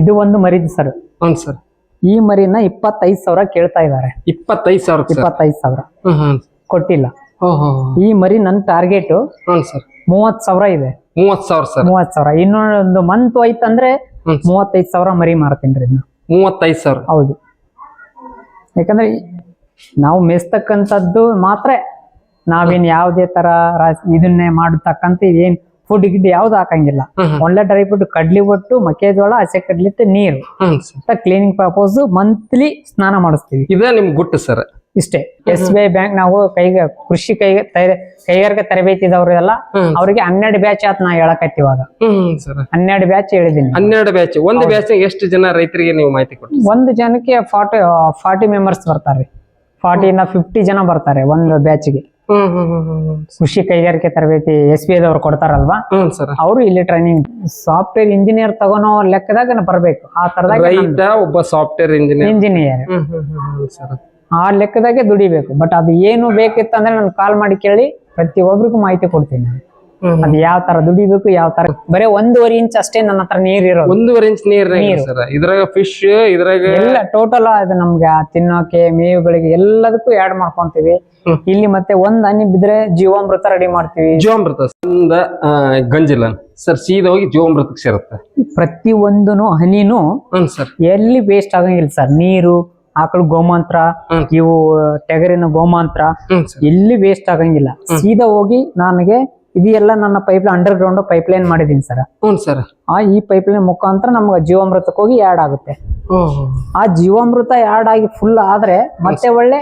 ಇದು ಒಂದು ಮರಿದು ಸರ್. ಹ್ಞೂ ಸರ್. ಈ ಮರಿನ ಇಪ್ಪತ್ತೈದು ಸಾವಿರ ಕೇಳ್ತಾ ಇದ್ದಾರೆ. ಇಪ್ಪತ್ತೈದು ಸಾವಿರ ಇಪ್ಪತ್ತೈದು ಸಾವಿರ. ಕೊಟ್ಟಿಲ್ಲ. ಈ ಮರಿ ನನ್ನ ಟಾರ್ಗೆಟ್. ಸರ್. ಮೂವತ್ ಸಾವಿರ ಇದೆ. ಮೂವತ್ತು ಸಾವಿರ ಸರ್? ಮೂವತ್ ಸಾವಿರ. ಇನ್ನೊಂದು ಮಂತ್ ಹೋಯ್ತಂದ್ರೆ ಮೂವತ್ತೈದು ಸಾವಿರ ಮರಿ ಮಾರ್ತೀನಿ ರೀ ಮೂವತ್ತೈದು ಸಾವಿರ. ಹೌದು. ಯಾಕಂದ್ರೆ ನಾವು ಮೆಸ್ತಕ್ಕಂಥದ್ದು ಮಾತ್ರ. ನಾವೇನ್ ಯಾವುದೇ ತರ ಇದನ್ನೇ ಮಾಡತಕ್ಕಂತ ಏನ್ ಫುಡ್ ಗಿಡ್ ಯಾವ್ದು ಹಾಕಂಗಿಲ್ಲ. ಒಳ್ಳೆ ಡ್ರೈ ಫುಡ್ ಕಡ್ಲಿ ಒಟ್ಟು ಮೆಕ್ಕೆಜೋಳ ಹಸೆ ಕಡ್ಲಿಟ್ಟು ನೀರು. ಕ್ಲೀನಿಂಗ್ ಪರ್ಪಸ್ ಮಂತ್ಲಿ ಸ್ನಾನ ಮಾಡಿಸ್ತೀವಿ. ಇದೇ ನಿಮ್ ಗುಟ್ಟು ಸರ್ ಇಷ್ಟೇ. ಎಸ್ ಬಿ ಐ ಬ್ಯಾಂಕ್ ನಾವು ಕೈಗೆ ಕೃಷಿ ಕೈಗೆ ತೈ- ಕೈಗಾರಿಕೆ ತರಬೇತಿ ಇದ್ದವ್ರೆಲ್ಲ ಹ್ಮ್. ಅವ್ರಿಗೆ ಹನ್ನೆರಡು ಬ್ಯಾಚ್ ಆತ್ ನಾ ಹೇಳಕತ್ತಿ ಇವಾಗ. ಹನ್ನೆರಡು ಬ್ಯಾಚ್ ಹೇಳಿದೀನಿ ಹನ್ನೆರಡು ಬ್ಯಾಚ್ ಒಂದು ಬ್ಯಾಚ್ ಎಷ್ಟು ಜನ ರೈತರಿಗೆ ನೀವು ಮಾಹಿತಿ ಕೊಟ್ಟು ಒಂದು ಜನಕ್ಕೆ ಫಾರ್ಟಿ ಫಾರ್ಟಿ ಮೆಂಬರ್ಸ್ ಬರ್ತಾರೆ. ಫಾರ್ಟಿ ಇಂದ ಫಿಫ್ಟಿ ಜನ ಬರ್ತಾರೆ ಒಂದು ಬ್ಯಾಚ್ಗೆ ಹ್ಮ್ ಹ್ಮ್ ಹ್ಮ್ ಹ್ಮ್ ಕೃಷಿ ಕೈಗಾರಿಕೆ ತರಬೇತಿ ಎಸ್ ಬಿ ಐದವ್ರು ಕೊಡ್ತಾರಲ್ವಾ? Hmm sir. ಅವರು ಇಲ್ಲಿ ಟ್ರೈನಿಂಗ್ ಸಾಫ್ಟ್ವೇರ್ ಇಂಜಿನಿಯರ್ ತಗೋನೋ ಲೆಕ್ಕದಾಗ ನಾ ಬರ್ಬೇಕು. ಆ ತರದಾಗ ರೈತ ಒಬ್ಬ software engineer engineer hmm hmm hmm hmm sir. ಆ ಲೆಕ್ಕದಾಗೆ ದುಡಿಬೇಕು. ಬಟ್ ಅದು ಏನು ಬೇಕಿತ್ತಂದ್ರೆ ನಾನು ಕಾಲ್ ಮಾಡಿ ಕೇಳಿ ಪ್ರತಿಯೊಬ್ಬರಿಗೂ ಮಾಹಿತಿ ಕೊಡ್ತೀನಿ ನಾನು. ಹ್ಮ್ ಅದು ಯಾವ ತರ ದುಡಿಬೇಕು ಯಾವ ತರ. ಬರೀ ಒಂದೂವರೆ ಇಂಚ್ ಅಷ್ಟೇ ನನ್ನ ಹತ್ರ ನೀರ್ ಇರೋದು. ಒಂದೂವರೆ ಇಂಚ್ ನೀರ್ ಸರ್. ಇದ್ರಾಗ ಫಿಶ್ ಇದ್ರಾಗ ಎಲ್ಲ ಟೋಟಲ್ ಅದು ನಮ್ಗೆ ಆ ತಿನ್ನೋಕೆ ಮೇವುಗಳಿಗೆ ಎಲ್ಲದಕ್ಕೂ ಆ್ಯಡ್ ಮಾಡ್ಕೊಂತೀವಿ. ಇಲ್ಲಿ ಮತ್ತೆ ಒಂದ್ ಹನಿ ಬಿದ್ರೆ ಜೀವಾಮೃತ ರೆಡಿ ಮಾಡ್ತೀವಿ. ಜೀವಾಮೃತ ಒಂದ ಗಂಜಿಲ ಸರ್ ಸೀದಾ ಹೋಗಿ ಜೀವಾಮೃತಕ್ಕೆ ಸೇರುತ್ತೆ. ಪ್ರತಿ ಒಂದನು ಹನಿನೂ ಹ್ಮ್ ಸರ್. ಎಲ್ಲಿ ವೇಸ್ಟ್ ಆಗಂಗಿಲ್ಲ ಸರ್. ನೀರು ಆಕಳು ಗೋಮಾಂತ್ರ. ಇವು ಟೆಗರಿನ ಗೋಮಾಂತ್ರ ಹ್ಮ್ ಸರ್. ಎಲ್ಲಿ ವೇಸ್ಟ್ ಆಗಂಗಿಲ್ಲ. ಸೀದಾ ಹೋಗಿ ನನಗೆ ಇದೆಲ್ಲ ನನ್ನ pipe underground pipeline ಮಾಡಿದೀನಿ ಸರ್. ಹ್ಞೂ ಸರ್. ಆ ಈ ಪೈಪ್ ಲೈನ್ ಮುಖಾಂತರ ನಮ್ಗೆ ಜೀವಾಮೃತಕ್ಕೆ ಹೋಗಿ ಆಡ್ ಆಗುತ್ತೆ ಆ ಜೀವಾಮೃತ ಆಡ್ ಆಗಿ ಫುಲ್ ಆದ್ರೆ ಮತ್ತೆ ಒಳ್ಳೆ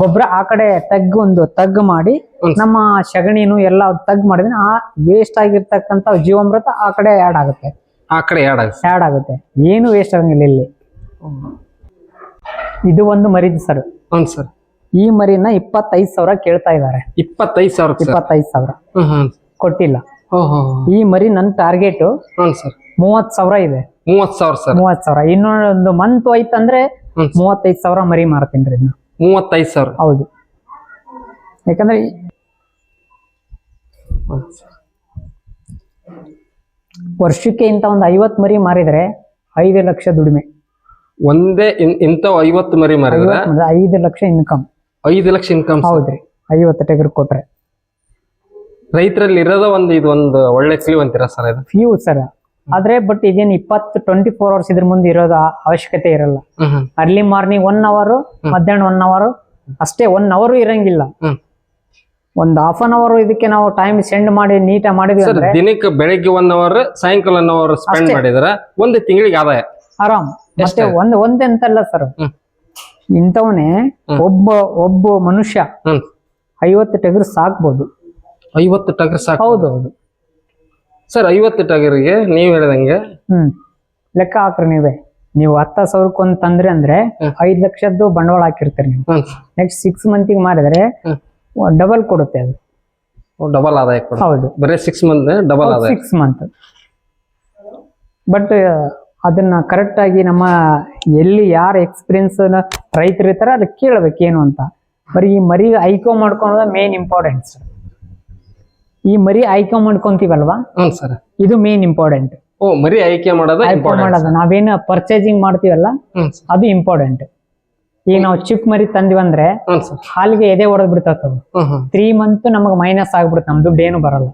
ಗೊಬ್ಬರ ಆ ಕಡೆ ತಗ್ ಒಂದು ತಗ್ ಮಾಡಿ ನಮ್ಮ ಸಗಣಿನು ಎಲ್ಲ ತಗ್ ಮಾಡಿದ್ರೆ ಆ ವೇಸ್ಟ್ ಆಗಿರ್ತಕ್ಕಂಥ ಜೀವಾಮೃತ ಆ ಕಡೆ ಆ್ಯಡ್ ಆಗುತ್ತೆ. ಆ ಕಡೆ ಆ್ಯಡ್ ಆಗುತ್ತೆ. ಆಡ್ ಆಗುತ್ತೆ. ಏನು ವೇಸ್ಟ್ ಆಗಂಗಿಲ್ಲ ಇಲ್ಲಿ. ಇದು ಒಂದು ಮರಿದು ಸರ್ ಸರ್ ಈ ಮರಿನ ಇಪ್ಪತ್ತೈದು ಸಾವಿರ ಕೇಳ್ತಾ ಇದ್ದಾರೆ ಇಪ್ಪತ್ತೈದು ಸಾವಿರ ಇಪ್ಪತ್ತೈದು ಸಾವಿರ. ಕೊಟ್ಟಿಲ್ಲ. ಈ ಮರಿ ನನ್ನ ಟಾರ್ಗೆಟ್ ಸರ್ ಮೂವತ್ ಸಾವಿರ ಇದೆ. ಮೂವತ್ತು ಸಾವಿರ ಸರ್ ಮೂವತ್ ಸಾವಿರ. ಇನ್ನೊಂದು ಮಂತ್ ಹೋಯ್ತಂದ್ರೆ. ಮೂವತ್ತೈದು ಸಾವಿರ ಮರಿ ಮಾರ್ತೀನಿ ಮೂವತ್ತೈದು ಸಾವಿರ. ಹೌದು. ಯಾಕಂದ್ರೆ ವರ್ಷಕ್ಕೆ ಇಂತ ಒಂದು ಐವತ್ತು ಮರಿ ಮಾರಿದ್ರೆ ಐದು ಲಕ್ಷ ದುಡಿಮೆ. ಒಂದೇ ಇಂಥ ಇಂಥವ್ ಐವತ್ತು ಮರಿ ಮಾರಿದ್ರೆ ಐದು ಲಕ್ಷ ಇನ್ಕಮ್ ಐದು ಲಕ್ಷ ಇನ್ಕಮ್ ಹೌದ್ರಿ. ಐವತ್ತು ಟೆಗರ್ ಕೊಟ್ರೆ. ರೈತರಲ್ಲಿ ಇರೋದ ಒಂದು ಇದು ಒಂದು ಒಳ್ಳೆ ಕ್ಲೀವ್ ಅಂತೀರಾ ಸರ್ ಇದು? Few sir. ಆದ್ರೆ ಬಟ್ ಇದೇನು ಇಪ್ಪತ್ತು ಟ್ವೆಂಟಿ ಫೋರ್ ಅವರ್ಸ್ ಇದ್ರ ಮುಂದೆ ಇರೋದು ಅವಶ್ಯಕತೆ ಇರಲ್ಲ. ಅರ್ಲಿ ಮಾರ್ನಿಂಗ್ ಒನ್ ಅವರ್ ಮಧ್ಯಾಹ್ನ ಒನ್ ಅವರ್ ಅಷ್ಟೇ ಒನ್ ಅವರ್ ಇರಂಗಿಲ್ಲ. ಒಂದ್ ಹಾಫ್ ಅನ್ ಅವರ್ ಇದಕ್ಕೆ ನಾವು ಟೈಮ್ ಸೆಂಡ್ ಮಾಡಿ ನೀಟಾಗಿ ಮಾಡಿದ್ವಿ ಸರ್ ಅಂದ್ರೆ ದಿನಕ್ಕೆ ಬೆಳಗ್ಗೆ ಒನ್ ಅವರ್ ಸಾಯಂಕಾಲ ಒನ್ ಅವರ್ ಸ್ಪೆಂಡ್ ಮಾಡಿದ್ರೆ ಒಂದು ತಿಂಗಳಿಗೆ ಆದಾಯ. ಆರಾಮ್. ಮತ್ತೆ ಒಂದ್ ಅಲ್ಲ ಸರ್ ಹ್ಮ್. ಇಂಥವನೇ ಒಬ್ಬ ಒಬ್ಬ ಮನುಷ್ಯ ಐವತ್ತು ಟಗರ್ ಸಾಕ್ಬೋದು. ಐವತ್ತು ಟಗರ್ ಸಾಕ್ ಹೌದು ಹೌದು ಸರ್ ಐವತ್ತು ಟಗರಿಗೆ ನೀವ್ ಹೇಳ್ದಂಗೆ. ಹ್ಮ್. ಲೆಕ್ಕ ಹಾಕ್ರಿ ನೀವೇ. ನೀವು ಹತ್ತ ಸಾವಿರಕ್ಕೊಂದ್ ತಂದ್ರಿ ಅಂದ್ರೆ. ಐದ್ ಲಕ್ಷದ್ದು ಬಂಡವಾಳ ಹಾಕಿರ್ತೀರಿ ನೀವು. ಹ್ಮ್. ನೆಕ್ಸ್ಟ್ ಸಿಕ್ಸ್ ಮಂತಿಗೆ ಮಾರಿದ್ರೆ ಡಬಲ್ ಕೊಡುತ್ತೆ ಅದು. ಡಬಲ್ ಆದಾಯ ಕೊಡ ಹೌದು. ಬರೀ ಸಿಕ್ಸ್ ಮಂತ್ ಡಬಲ್ ಆದಾಯ. ಸಿಕ್ಸ್ ಮಂತ್ ಬಟ್ ಅದನ್ನ ಕರೆಕ್ಟ್ ಆಗಿ ನಮ್ಮ ಎಲ್ಲಿ ಯಾರ ಎಕ್ಸ್ಪೀರಿಯನ್ಸ್ ರೈತರು ಇರ್ತಾರೆ ಅದಕ್ಕೆ ಕೇಳ್ಬೇಕು ಏನು ಅಂತ. ಬರೀ ಈ ಮರಿ ಐಕೋ ಮಾಡ್ಕೊಳೋದು ಮೇನ್ ಇಂಪಾರ್ಟೆಂಟ್ ಈ ಮರಿ ಆಯ್ಕೆ ಮಾಡ್ಕೊಂತೀವಲ್ವಾ? ಹ್ಞೂ ಸರ್. ಇದು ಮೇನ್ ಇಂಪಾರ್ಟೆಂಟ್ ಓ ಮರಿ ಆಯ್ಕೆ ಮಾಡೋದು ಆಯ್ಕೆ ಮಾಡೋದು. ನಾವೇನು ಪರ್ಚೇಸಿಂಗ್ ಮಾಡ್ತೀವಲ್ಲ. ಅದು ಇಂಪಾರ್ಟೆಂಟ್ ಈಗ ನಾವು ಚಿಕ್ಕ ಮರಿ ತಂದಿವಂದ್ರೆ ಹ್ಞೂ ಸರ್. ಹಾಲಿಗೆ ಎದೆ ಹೊಡೆದ್ ಬಿಡ್ತದ ತ್ರೀ ಮಂತ್ ನಮಗೆ ಮೈನಸ್ ಆಗ್ಬಿಡುತ್ತೆ ನಮ್ ದುಡ್ಡು ಏನು ಬರಲ್ಲ.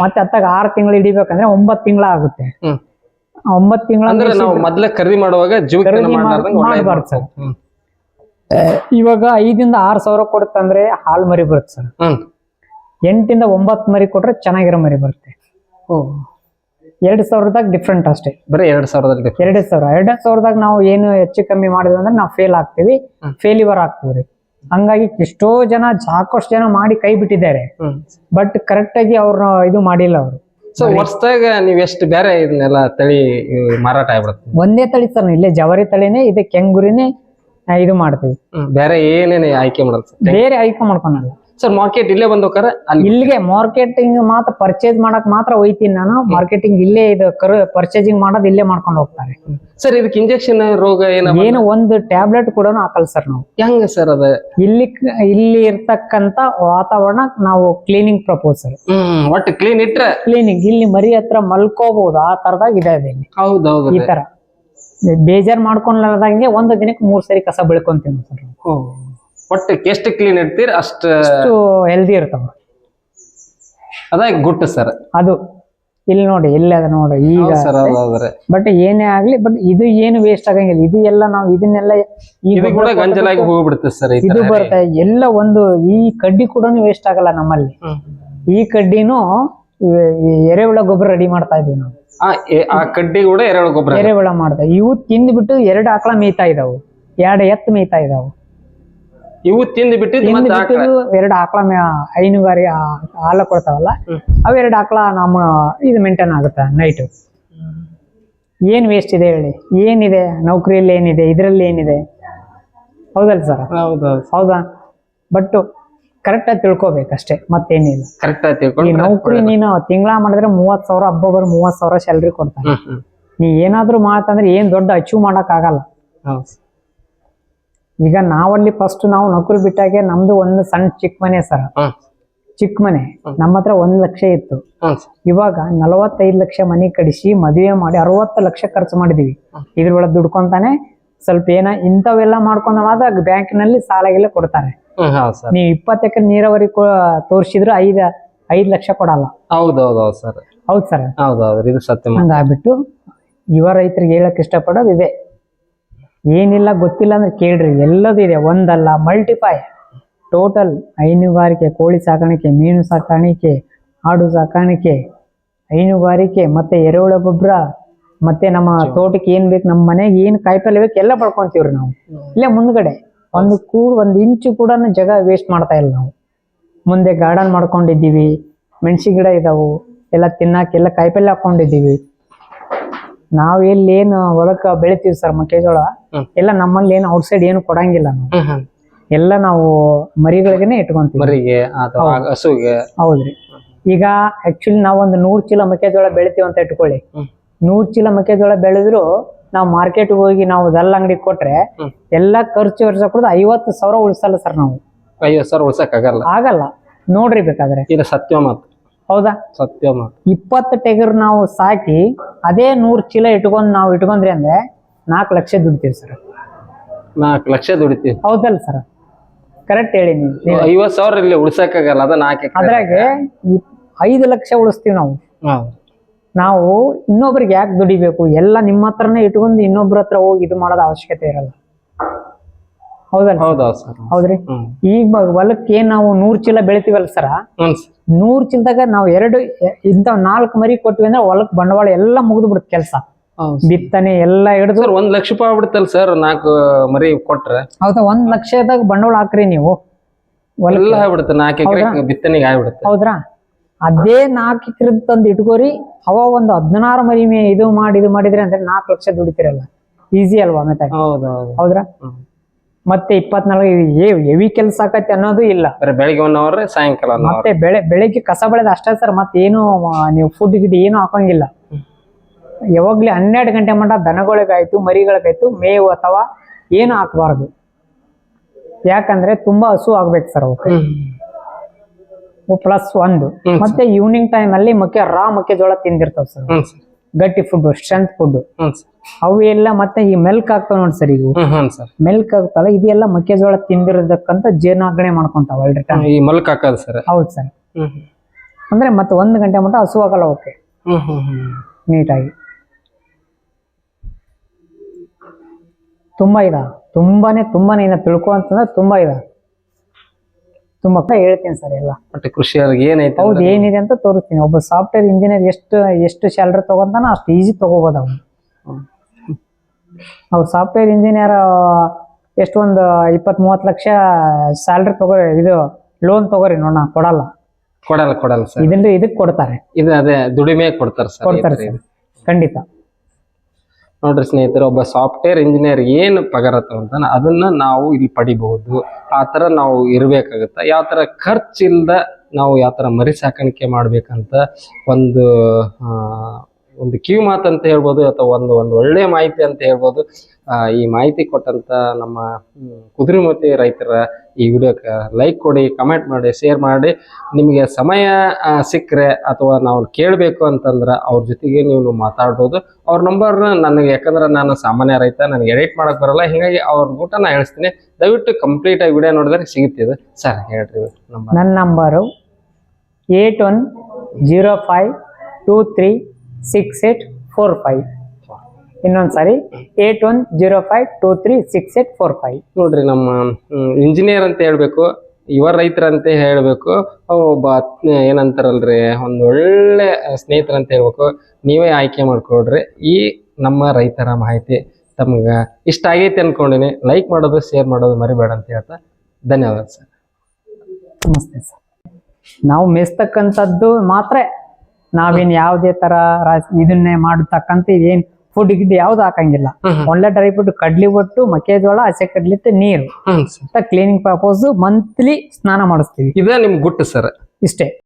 ಮತ್ತೆ ಅತ್ತಾಗ ಆರು ತಿಂಗಳು ಹಿಡಿಬೇಕಂದ್ರೆ ಒಂಬತ್ ತಿಂಗಳ ಆಗುತ್ತೆ. ಒಂಬತ್ ಒಂಬತ್ತು ತಿಂಗಳ ಅಂದ್ರೆ ನಾವು ಮೊದ್ಲೇ ಖರೀದಿ ಮಾಡುವಾಗ ಜೀವಕ್ಕೆ ಖರೀದಿ ಮಾಡ್- ಮಾಡ್ಲಾರ್ದಂಗ ಒಳ್ಳೆ ಮಾಡ್ಬಾರ್ದು sir. ಹ್ಮ್ ಇವಾಗ ಐದಿಂದ ಆರ್ ಸಾವಿರ ಕೊಡುತ್ತಂದ್ರೆ ಹಾಲು ಮರಿ ಬರುತ್ತೆ ಸರ್. ಹ್ಮ್. ಎಂಟಿಂದ ಒಂಬತ್ತು ಮರಿ ಕೊಟ್ರೆ ಚೆನ್ನಾಗಿರೋ ಮರಿ ಬರುತ್ತೆ. ಓ. ಎರಡು ಸಾವಿರದಾಗ ಡಿಫ್ರೆಂಟ್ ಅಷ್ಟೇ. ಬರೀ ಎರಡು ಸಾವಿರದಲ್ಲಿ ಎರಡು ಸಾವಿರ. ಎರಡೇ ಸಾವಿರದಾಗ ನಾವು ಏನು ಹೆಚ್ಚು ಕಮ್ಮಿ ಮಾಡಿದ್ವಿ ಅಂದ್ರೆ ನಾವು ಫೇಲ್ ಆಗ್ತೀವಿ. ಫೇಲಿವರ್ ಆಗ್ತೀವಿ ರೀ. ಹಂಗಾಗಿ ಎಷ್ಟೋ ಜನ ಸಾಕಷ್ಟು ಜನ ಮಾಡಿ ಕೈ ಬಿಟ್ಟಿದ್ದಾರೆ. ಬಟ್ ಕರೆಕ್ಟ್ ಆಗಿ ಅವ್ರನ್ನ ಇದು ಮಾಡಿಲ್ಲ ಅವರು. ಸೊ ವರ್ಷದಾಗ ನೀವ್ ಎಷ್ಟು ಬೇರೆ ಇದನ್ನೆಲ್ಲ ತಳಿ ಇವ್ ಮಾರಾಟ ಆಗ್ಬಿಡುತ್ತೆ? ಒಂದೇ ತಳಿ ಸರ್ ಇಲ್ಲೇ ಜವರಿ ತಳಿನೇ ಇದೆ ಕೆಂಗುರಿನೇ ಆ, ಇದು ಮಾಡ್ತೀವಿ. ಬೇರೆ ಏನೇನು ಆಯ್ಕೆ ಮಾಡಲ್ಲ ಬೇರೆ ಆಯ್ಕೆ ಮಾಡ್ಕೊಳಲ್ಲ. ಸರ್ ಮಾರ್ಕೆಟ್ ಇಲ್ಲೇ ಬಂದೋಕಾರ ಅಲ್ಲಿ ಇಲ್ಲಿಗೆ ಮಾರ್ಕೆಟಿಂಗ್ ಮಾತ್ರ ಪರ್ಚೇಸ್ ಮಾಡಕ್ ಮಾತ್ರ ಹೋಯ್ತೀನಿ ನಾನು. ಮಾರ್ಕೆಟಿಂಗ್ ಇಲ್ಲೇ ಇದು ಕರು ಪರ್ಚೇಸಿಂಗ್ ಮಾಡೋದು ಇಲ್ಲೇ ಮಾಡ್ಕೊಂಡು ಹೋಗ್ತಾರೆ. ಸರ್ ಇದಕ್ಕೆ ಇಂಜೆಕ್ಷನ್ ರೋಗ ಏನ ಏನು ಒಂದು ಟ್ಯಾಬ್ಲೆಟ್ ಕೂಡ ಹಾಕಲ್ಲ ಸರ್ ನಾವು. ಹೆಂಗ ಸರ್ ಅದ? ಇಲ್ಲಿ ಇಲ್ಲಿ ಇರ್ತಕ್ಕಂತ ವಾತಾವರಣ ನಾವು ಕ್ಲೀನಿಂಗ್ ಪ್ರಪೋಸ್ ಸರ್ ಒಟ್ಟು ಕ್ಲೀನ್ ಇಟ್ರೆ? ಕ್ಲೀನಿಂಗ್ ಇಲ್ಲಿ ಮರಿ ಹತ್ರ ಮಲ್ಕೋಬಹುದು ಆ ತರದಾಗ ಇದೆ ಇಲ್ಲಿ. ಹೌದೌದು ಈ ತರ. ಬೇಜಾರ್ ಮಾಡ್ಕೊಂಡ್ಲಾರ್ದಂಗೆ ಒಂದು ದಿನಕ್ಕೆ ಮೂರ್ ಸರಿ ಕಸ ಬೆಳ್ಕೊಂತೀವಿ ಸರ್ ಒಟ್ಟು ಎಷ್ಟು ಕ್ಲೀನ್ ಇಡ್ತೀರಿ ಅಷ್ಟ ಅಷ್ಟು ಹೆಲ್ದಿ ಇರ್ತಾವ. ಅದ ಗುಟ್ಟು ಸರ್ ಅದು ಇಲ್ಲಿ ನೋಡಿ ಇಲ್ಲಿ ಅದ ನೋಡಿ ಈಗ ಸರ್ ಬಟ್ ಏನೇ ಆಗ್ಲಿ ಬಟ್ ಇದು ಏನು ವೇಸ್ಟ್ ಆಗಂಗಿಲ್ಲ. ಇದು ಎಲ್ಲ ನಾವು ಇದನ್ನೆಲ್ಲ ಈ ಇದು ಕೂಡ ಗಂಜಲಾಗಿ ಹೋಗ್ಬಿಡುತ್ತೆ ಸರ್ ಈ ಇದು ಬರುತ್ತೆ ಎಲ್ಲ ಒಂದು ಈ ಕಡ್ಡಿ ಕೂಡ ವೇಸ್ಟ್ ಆಗಲ್ಲ ನಮ್ಮಲ್ಲಿ. ಈ ಕಡ್ಡಿನೂ ಎರೆಹುಳ ಗೊಬ್ಬರ ರೆಡಿ ಮಾಡ್ತಾ ಇದೀವಿ ನಾವು. ಆ ಆ ಕಡ್ಡಿ ಕೂಡ ಎರೆಹುಳ ಗೊಬ್ಬರ. ಎರೆಹುಳ ಮಾಡ್ತಾ ಇವು ತಿಂದ್ಬಿಟ್ಟು ಎರಡು ಆಕಳ ಮೇಯ್ತಾ ಇದಾವು. ಎರಡು ಎತ್ತು ಮೇಯ್ತಾ ಇದಾವು. ಇವು ತಿಂದು ಬಿಟ್ಟಿದ್ದು ಎರಡು ಆಕಳ ಹೈನುಗಾರಿ ಹಾಲ ಕೊಡ್ತಾವಲ್ಲ. ಅವೆರಡು ಆಕಳ ನಮ್ಮ ಇದು ಮೇಂಟೈನ್ ಆಗುತ್ತೆ ನೈಟ್ ಏನ್ ವೇಸ್ಟ್ ಇದೆ ಹೇಳಿ? ಏನಿದೆ? ನೌಕರಿಯಲ್ಲಿ ಏನಿದೆ? ಇದರಲ್ಲಿ ಏನಿದೆ? ಹೌದಲ್ಲ ಸರ್ ಹೌದಾ ಬಟ್ ಕರೆಕ್ಟ್ ಆಗಿ ತಿಳ್ಕೊಬೇಕಷ್ಟೇ ಮತ್ತೇನಿಲ್ಲ. ಕರೆಕ್ಟ್ ಆಗಿ ಈ ತಿಳ್ಕೊಂಡು ನೌಕರಿ ನೀನು ತಿಂಗಳ ಮಾಡಿದ್ರೆ ಮೂವತ್ ಸಾವಿರ ಹಬ್ಬೊಬ್ಬರು ಮೂವತ್ ಸಾವಿರ ಸ್ಯಾಲ್ರಿ ಕೊಡ್ತಾರೆ. ನೀ ಏನಾದ್ರೂ ಮಾಡ್ತಂದ್ರೆ ಏನ್ ದೊಡ್ಡ ಅಚೀವ್ ಮಾಡಕ್ ಆಗಲ್ಲ ಈಗ ನಾವಲ್ಲಿ ಫಸ್ಟ್ ನಾವು ನೌಕರಿ ಬಿಟ್ಟಾಗೆ ನಮ್ದು ಒಂದು ಸಣ್ಣ ಚಿಕ್ಕ ಮನೆ ಸರ್. ಚಿಕ್ಕ ಮನೆ. ನಮ್ಮ ಹತ್ರ ಒಂದ್ ಲಕ್ಷ ಇತ್ತು. ಇವಾಗ ನಲವತ್ತೈದು ಲಕ್ಷ ಮನಿ ಕಡಿಸಿ ಮದುವೆ ಮಾಡಿ ಅರವತ್ತು ಲಕ್ಷ ಖರ್ಚು ಮಾಡಿದೀವಿ. ಇದ್ರೊಳಗೆ ದುಡ್ಕೊಂತಾನೆ ಸ್ವಲ್ಪ ಏನ ಇಂಥವೆಲ್ಲ ಮಾಡ್ಕೊಂಡ ಮಾತ್ರ ಬ್ಯಾಂಕಿನಲ್ಲಿ ಸಾಲಗೆಲ್ಲ ಕೊಡ್ತಾರೆ. ಹ್ಮ್ ಹೌದು ಸರ್. ನೀವು ಇಪ್ಪತ್ತು ಎಕರೆ ನೀರಾವರಿ ತೋರಿಸಿದ್ರೆ ಐದ ಐದ್ ಲಕ್ಷ ಕೊಡಲ್ಲ. ಹೌದೌದೌದು ಸರ್. ಹೌದ್ ಸರ್. ಹೌದೌದು ಇದು ಸತ್ಯ. ಹಂಗಾಗ್ಬಿಟ್ಟು ಯುವ ರೈತರಿಗೆ ಹೇಳಕ್ ಇಷ್ಟಪಡೋದು ಇದೆ. ಏನಿಲ್ಲ ಗೊತ್ತಿಲ್ಲ ಅಂದ್ರೆ ಕೇಳ್ರಿ ಎಲ್ಲದಿದೆ ಒಂದಲ್ಲ ಮಲ್ಟಿಫೈ ಟೋಟಲ್ ಹೈನುಗಾರಿಕೆ ಕೋಳಿ ಸಾಕಾಣಿಕೆ ಮೀನು ಸಾಕಾಣಿಕೆ ಆಡು ಸಾಕಾಣಿಕೆ ಹೈನುಗಾರಿಕೆ ಮತ್ತೆ ಎರೆಹುಳ ಗೊಬ್ಬರ ಮತ್ತೆ ನಮ್ಮ ತೋಟಕ್ಕೆ ಏನ್ ಬೇಕು ನಮ್ಮ ಮನೆಗೆ ಏನ್ ಕಾಯಿಪಲ್ಲೆ ಬೇಕು ಎಲ್ಲ ಪಡ್ಕೊಂತೀವ್ರಿ ನಾವು. ಇಲ್ಲೇ ಮುಂದ್ಗಡೆ ಒಂದು ಕೂ ಒಂದು ಇಂಚು ಕೂಡ ಜಗ ವೇಸ್ಟ್ ಮಾಡ್ತಾ ಇಲ್ಲ ನಾವು. ಮುಂದೆ ಗಾರ್ಡನ್ ಮಾಡ್ಕೊಂಡಿದ್ದೀವಿ ಮೆಣಸಿ ಗಿಡ ಇದಾವು ಎಲ್ಲ ತಿನ್ನಕ್ಕೆಲ್ಲ ಕಾಯಿಪಲ್ಲೆ ಹಾಕೊಂಡಿದ್ದೀವಿ. ನಾವ್ ಎಲ್ಲಿ ಏನು ಹೊಲಕ್ಕ ಬೆಳಿತೀವಿ ಸರ್ ಮೆಕ್ಕೆಜೋಳ. ಎಲ್ಲ ನಮ್ಮಲ್ಲಿ ಏನು ಔಟ್ಸೈಡ್ ಏನು ಕೊಡಂಗಿಲ್ಲ ನಾವು. ಎಲ್ಲ ನಾವು ಮರಿಗಳಿಗೆನೆ ಇಟ್ಕೊಂತೀವಿ. ಮರಿಗೆ ಅಥವಾ ಹಸುಗೆ ಹೌದ್ರಿ. ಈಗ ಆಕ್ಚುಲಿ ನಾವು ಒಂದು ನೂರ್ ಚೀಲ ಮೆಕ್ಕೆಜೋಳ ಬೆಳಿತೀವಿ ಅಂತ ಇಟ್ಕೊಳ್ಳಿ. ನೂರ್ ಚೀಲ ಮೆಕ್ಕೆಜೋಳ ಬೆಳೆದ್ರು ನಾವು ಮಾರ್ಕೆಟ್ ಹೋಗಿ ನಾವು ದಲ್ಲ ಅಂಗಡಿ ಕೊಟ್ರೆ ಎಲ್ಲಾ ಖರ್ಚು ವರ್ಷ ಕೊಡೋದು ಐವತ್ತು ಸಾವಿರ ಉಳಿಸಲ್ಲ ಸರ್ ನಾವು. ಐವತ್ತು ಸಾವಿರ ಉಳ್ಸಕ್ ಆಗಲ್ಲ. ಆಗಲ್ಲ. ನೋಡ್ರಿ ಬೇಕಾದ್ರೆ. ಇದು ಸತ್ಯ ಮಾತು. ಹೌದಾ? ಸತ್ಯ ಇಪ್ಪತ್ತು ಟೆಗರ್ ನಾವು ಸಾಕಿ ಅದೇ ನೂರ್ ಚೀಲ ಇಟ್ಕೊಂಡ್ ನಾವು ಇಟ್ಕೊಂಡ್ರಿ ಅಂದ್ರೆ ನಾಲ್ಕು ಲಕ್ಷ ದುಡಿತೀವಿ ಸರ್. ನಾಲ್ಕು ಲಕ್ಷ ದುಡಿತೀವಿ ಹೌದಲ್ಲ ಸರ್. ಕರೆಕ್ಟ್ ಹೇಳಿ ನೀವು ಸಾವಿರ ಇಲ್ಲಿ ಉಳ್ಸಕ್ ಆಗಲ್ಲ ಅದ ನಾಲ್ಕು ಅದ್ರಾಗೆ ಐದು ಲಕ್ಷ ಉಳಿಸ್ತೀವಿ ನಾವು. ನಾವು ಇನ್ನೊಬ್ರಿಗೆ ಯಾಕೆ ದುಡಿಬೇಕು? ಎಲ್ಲ ನಿಮ್ಮ ಹತ್ರನೇ ಇಟ್ಕೊಂಡು ಇನ್ನೊಬ್ರ ಹತ್ರ ಹೋಗಿ ಇದು ಮಾಡೋದ ಅವಶ್ಯಕತೆ ಇರಲ್ಲ. ಹೌದಲ್ಲ ಸರ್. ಹೌದ್ರಿ? ಈಗ ಹೊಲಕ್ಕೆ ನಾವು ನೂರ್ ಚೀಲ ಬೆಳಿತೀವಲ್ಲ ಸರ? ಹ್ಮ್ ಸರ್. ನೂರ್ ಚೀಲದಾಗ ನಾವು ಎರಡು ಇಂತ ನಾಲ್ಕು ಮರಿ ಕೊಟ್ವಿ ಅಂದ್ರೆ ಹೊಲಕ್ ಬಂಡವಾಳ ಎಲ್ಲ ಮುಗಿದು ಬಿಡುತ್ತೆ ಕೆಲಸ ಬಿತ್ತನೆ ಎಲ್ಲ ಹಿಡಿದು ಸರ್ ಒಂದ್ ಲಕ್ಷ ರೂಪಾಯಿ ಆಗ್ಬಿಡುತ್ತಲ್ಲ ಸರ್ ನಾಲ್ಕು ಮರಿ ಕೊಟ್ರೆ. ಹೌದಾ ಒಂದ್ ಲಕ್ಷದಾಗ ಬಂಡವಾಳ ಹಾಕ್ರಿ ನೀವು. ಎಲ್ಲ ಆಗ್ಬಿಡುತ್ತೆ ನಾಲ್ಕು ಎಕರೆ ಬಿತ್ತನೆಗೆ ಆಗ್ಬಿಡುತ್ತೆ. ಹೌದ್ರಾ? ಅದೇ ನಾಲ್ಕು ಎಕರೆ ತಂದು ಇಟ್ಕೋರಿ ಅವ ಒಂದು ಹದಿನಾರು ಮರಿ ಮೇ ಇದು ಮಾಡಿ ಇದು ಮಾಡಿದ್ರೆ ಅಂದ್ರೆ ನಾಲ್ಕು ಲಕ್ಷ ದುಡಿತಿರಲ್ಲ. ಈಸಿ ಅಲ್ವಾ ಮತ್ತೆ ಹೌದ್ರಾ. ಮತ್ತೆ ಇಪ್ಪತ್ನಾಲ್ಕು ಹೆವಿ ಕೆಲಸ ಆಕತಿ ಅನ್ನೋದು ಇಲ್ಲ. ಬರೀ ಬೆಳಿಗ್ಗೆ ಒನ್ ಅವರ್ ಸಾಯಂಕಾಲ ಮತ್ತೆ ಬೆಳೆ ಬೆಳಿಗ್ಗೆ ಕಸ ಬೆಳೆದ ಅಷ್ಟೇ ಸರ್ ಮತ್ತೆ ಏನು ನೀವು ಫುಡ್ ಗಿಡ್ ಏನು ಹಾಕಂಗಿಲ್ಲ. ಯಾವಾಗ್ಲೇ ಹನ್ನೆರಡು ಗಂಟೆ ಮಟ್ಟ ದನಗಳಿಗಾಯ್ತು ಮರಿಗಳಿಗಾಯ್ತು ಮೇವು ಅಥವಾ ಏನು ಹಾಕಬಾರ್ದು. ಯಾಕಂದ್ರೆ ತುಂಬಾ ಹಸು ಆಗ್ಬೇಕು ಸರ್ ಅವ್ರು ಪ್ಲಸ್ ಒಂದು. ಮತ್ತೆ ಈವ್ನಿಂಗ್ ಟೈಮ್ ಅಲ್ಲಿ ಮಕ್ಕೆ ರಾ ಮೆಕ್ಕೆಜೋಳ ತಿಂದಿರ್ತಾವ ಸರ್ ಗಟ್ಟಿ ಫುಡ್ ಸ್ಟ್ರೆಂತ್ ಫುಡ್ ಅವು ಎಲ್ಲ ಮತ್ತೆ ಈ ಮೆಲ್ಕ್ ಆಗ್ತಾವ ನೋಡಿ ಸರ್ ಈಗ ಹ್ಮ್ ಹ್ಮ್ ಸರ್. ಮೆಲ್ಕ್ ಆಗ್ತಾವ ಇದೆಲ್ಲ ಮೆಕ್ಕೆಜೋಳ ತಿಂದಿರೋದಕ್ಕಂತ ಜೀರ್ಣಾಗ್ರಣೆ ಮಾಡ್ಕೊಂತಾವ ಟೈಮ್ ಈ ಮಲ್ಕ್ ಹಾಕೋದು ಸರ್. ಹೌದು ಸರ್. ಅಂದ್ರೆ ಮತ್ತೆ ಒಂದ್ ಗಂಟೆ ಮಟ್ಟ ಹಸು ಆಗಲ್ಲ ಓಕೆ ನೀಟಾಗಿ. ತುಂಬಾ ಇದ. ತುಂಬಾನೇ ತುಂಬಾನೇ ಇನ್ನ ತಿಳ್ಕೊ ಅಂತಂದ್ರೆ ತುಂಬಾ ಇದ. ತುಂಬಾ ಹೇಳ್ತೀನಿ ಸರ್ ಎಲ್ಲ. ಮತ್ತೆ ಕೃಷಿಯವ್ರಿಗೆ ಏನೈತೆ ಹೌದು ಏನಿದೆ ಅಂತ ತೋರಿಸ್ತೀನಿ. ಒಬ್ಬ ಸಾಫ್ಟ್ವೇರ್ ಇಂಜಿನಿಯರ್ ಎಷ್ಟು ಎಷ್ಟು ಸ್ಯಾಲ್ರಿ ತಗೊಂತಾನ ಅಷ್ಟು ಈಸಿ ತಗೋಬೋದು ಅವ್ನು. ಅವ್ರು ಸಾಫ್ಟ್ವೇರ್ ಇಂಜಿನಿಯರ್ ಎಷ್ಟು ಒಂದು ಇಪ್ಪತ್ ಮೂವತ್ತು ಲಕ್ಷ ಸ್ಯಾಲ್ರಿ ತಗೋರಿ ಇದು ಲೋನ್ ತಗೋರಿ ನೋಡ ಕೊಡಲ್ಲ. ಕೊಡಲ್ಲ ಕೊಡಲ್ಲ ಸರ್ ಇದನ್ನ ಇದಕ್ಕೆ ಕೊಡ್ತಾರೆ. ಇದು ಅದೇ ದುಡಿಮೆ ಕೊಡ್ತಾರೆ ಸರ್ ಕೊಡ್ತಾರೆ ಸರ್ ಖಂಡಿತ. ನೋಡ್ರಿ ಸ್ನೇಹಿತರೆ ಒಬ್ಬ ಸಾಫ್ಟ್ವೇರ್ ಇಂಜಿನಿಯರ್ ಏನು ಪಗಾರ ತಗೊಂತ ಅದನ್ನ ನಾವು ಇಲ್ಲಿ ಪಡಿಬಹುದು. ಆ ತರ ನಾವು ಇರ್ಬೇಕಾಗತ್ತ. ಯಾವ ತರ ಖರ್ಚಿಲ್ದ ನಾವು ಯಾವ ತರ ಮರಿ ಸಾಕಾಣಿಕೆ ಮಾಡ್ಬೇಕಂತ ಒಂದು ಒಂದು ಕಿವಿ ಮಾತು ಅಂತ ಹೇಳ್ಬೋದು ಅಥವಾ ಒಂದು ಒಂದು ಒಳ್ಳೆಯ ಮಾಹಿತಿ ಅಂತ ಹೇಳ್ಬೋದು. ಈ ಮಾಹಿತಿ ಕೊಟ್ಟಂತ ನಮ್ಮ ಕುದುರೆಮತಿ ರೈತರ ಈ ವಿಡಿಯೋಕ್ಕೆ ಲೈಕ್ ಕೊಡಿ ಕಮೆಂಟ್ ಮಾಡಿ ಶೇರ್ ಮಾಡಿ. ನಿಮಗೆ ಸಮಯ ಸಿಕ್ಕರೆ ಅಥವಾ ನಾವು ಕೇಳಬೇಕು ಅಂತಂದ್ರೆ ಅವ್ರ ಜೊತೆಗೆ ನೀವು ಮಾತಾಡ್ಬೋದು. ಅವ್ರ ನಂಬರ್ ನನಗೆ, ಯಾಕಂದ್ರೆ ನಾನು ಸಾಮಾನ್ಯ ರೈತ, ನನಗೆ ಎಡಿಟ್ ಮಾಡಕ್ ಬರಲ್ಲ. ಹೀಗಾಗಿ ಅವ್ರ ಊಟ ನಾ ಹೇಳಿಸ್ತೀನಿ ದಯವಿಟ್ಟು ಕಂಪ್ಲೀಟ್ ಆಗಿ ವಿಡಿಯೋ ನೋಡಿದ್ರೆ ಸಿಗುತ್ತಿದೆ ಸರ್, ಹೇಳ್ರಿ ನಂಬರ್ ನನ್ನ number eight one zero five two three six eight four five ಇನ್ನೊಂದು ಸಾರಿ eight one zero five two three six eight four five ನೋಡ್ರಿ ನಮ್ಮ ಇಂಜಿನಿಯರ್ ಅಂತ ಹೇಳ್ಬೇಕು ಯುವ ರೈತರಂತ ಹೇಳಬೇಕು ಒಬ್ಬ ಏನಂತಾರಲ್ರಿ ಒಂದು ಒಳ್ಳೆ ಸ್ನೇಹಿತರಂತ ಹೇಳ್ಬೇಕು ನೀವೇ ಆಯ್ಕೆ ಮಾಡ್ಕೊಳ್ರಿ. ಈ ನಮ್ಮ ರೈತರ ಮಾಹಿತಿ ತಮ್ಗೆ ಇಷ್ಟ ಆಗೈತೆ ಅನ್ಕೊಂಡಿನಿ. ಲೈಕ್ ಮಾಡೋದು ಶೇರ್ ಮಾಡೋದು ಮರಿಬೇಡ ಅಂತ ಹೇಳ್ತಾ ಧನ್ಯವಾದ ಸರ್. ನಮಸ್ತೆ ಸರ್. ನಾವು ಮೇಸ್ತಕ್ಕಂಥದ್ದು ಮಾತ್ರ ನಾವೇನ್ ಯಾವ್ದೇ ತರ ಇದನ್ನೇ ಮಾಡತಕ್ಕಂತ ಏನ್ ಫುಡ್ ಗಿಡ್ ಯಾವ್ದು ಹಾಕಂಗಿಲ್ಲ. ಒಳ್ಳೆ ಡ್ರೈ ಫುಡ್ ಕಡ್ಲಿ ಒಟ್ಟು ಮೆಕ್ಕೆಜೋಳ ಹಸೆ ಕಡ್ಲಿಟ್ಟು ನೀರು. ಕ್ಲೀನಿಂಗ್ ಪರ್ಪಸ್ ಮಂತ್ಲಿ ಸ್ನಾನ ಮಾಡಿಸ್ತೀವಿ. ಇದ ನಿಮ್ ಗುಟ್ಟು ಸರ್. ಇಷ್ಟೇ.